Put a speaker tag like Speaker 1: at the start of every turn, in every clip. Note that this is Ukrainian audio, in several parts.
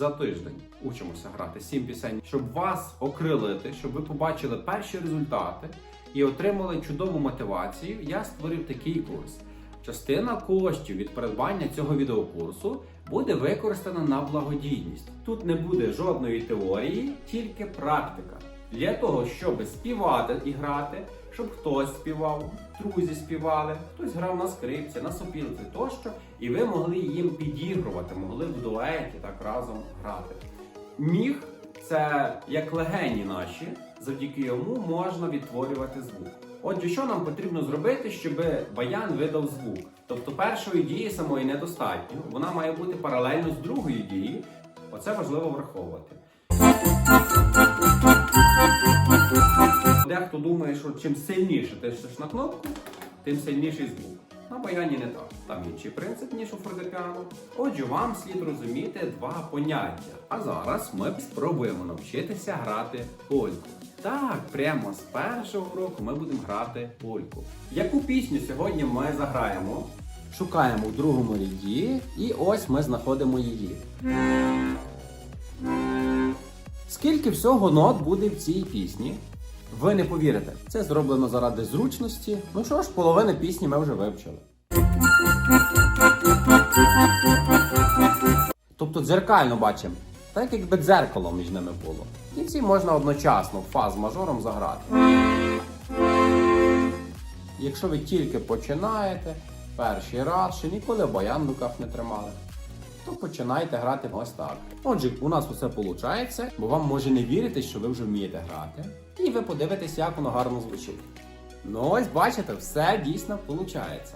Speaker 1: за тиждень учимося грати 7 пісень, щоб вас окрилити, щоб ви побачили перші результати і отримали чудову мотивацію. Я створив такий курс. Частина коштів від придбання цього відеокурсу буде використана на благодійність. Тут не буде жодної теорії, тільки практика. Для того, щоб співати і грати, щоб хтось співав, друзі співали, хтось грав на скрипці, на сопілці тощо, і ви могли їм підігрувати, могли в дуеті так разом грати. Міг це як легені наші, завдяки йому можна відтворювати звук. Отже, що нам потрібно зробити, щоб баян видав звук? Тобто першої дії самої недостатньо, вона має бути паралельно з другою дією. Оце важливо враховувати. Дехто думає, що чим сильніше ти тиснеш на кнопку, тим сильніший звук. На баяні не так. Там інший принцип, ніж у фортепіано. Отже, вам слід розуміти два поняття. А зараз ми спробуємо навчитися грати польку. Так, прямо з першого уроку ми будемо грати польку. Яку пісню сьогодні ми заграємо? Шукаємо в другому ряді, і ось ми знаходимо її. Скільки всього нот буде в цій пісні? Ви не повірите, це зроблено заради зручності. Ну що ж, половину пісні ми вже вивчили. Тобто дзеркально бачимо, так якби дзеркало між ними було. В кінці можна одночасно фаз мажором заграти. Якщо ви тільки починаєте, перший раз, ще ніколи баян в руках не тримали, то починайте грати ось так. Отже, у нас усе виходить, бо вам може не вірити, що ви вже вмієте грати. І ви подивитесь, як воно гарно звучить. Ну ось бачите, все дійсно виходить.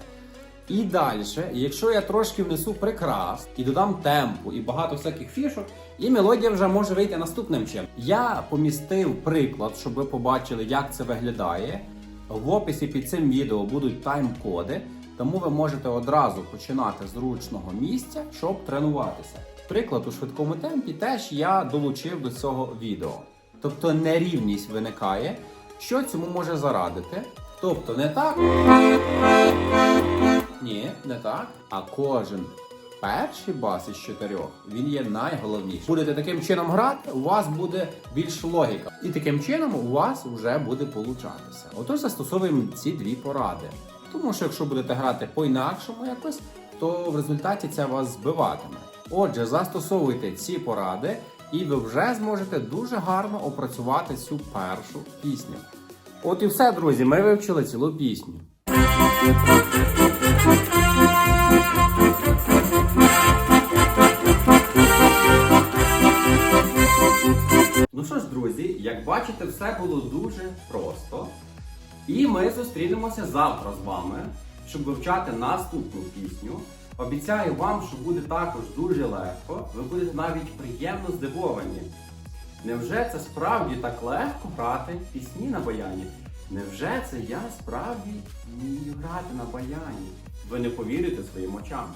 Speaker 1: І далі, якщо я трошки внесу прикрас і додам темпу і багато всяких фішок, і мелодія вже може вийти наступним чином. Я помістив приклад, щоб ви побачили, як це виглядає. В описі під цим відео будуть тайм-коди, тому ви можете одразу починати з зручного місця, щоб тренуватися. Приклад у швидкому темпі теж я долучив до цього відео. Тобто нерівність виникає, що цьому може зарадити. Тобто не так. Ні, не так. А кожен перший бас із чотирьох він є найголовніший. Будете таким чином грати, у вас буде більш логіка. І таким чином у вас вже буде получатися. Отож застосовуємо ці дві поради. Тому що якщо будете грати по-інакшому якось, то в результаті це вас збиватиме. Отже, застосовуйте ці поради, і ви вже зможете дуже гарно опрацювати цю першу пісню. От і все, друзі, ми вивчили цілу пісню. Ну що ж, друзі, як бачите, все було дуже просто. І ми зустрінемося завтра з вами, щоб вивчати наступну пісню. Обіцяю вам, що буде також дуже легко. Ви будете навіть приємно здивовані. Невже це справді так легко грати пісні на баяні? Невже це я справді вмію грати на баяні? Ви не повірите своїм очам.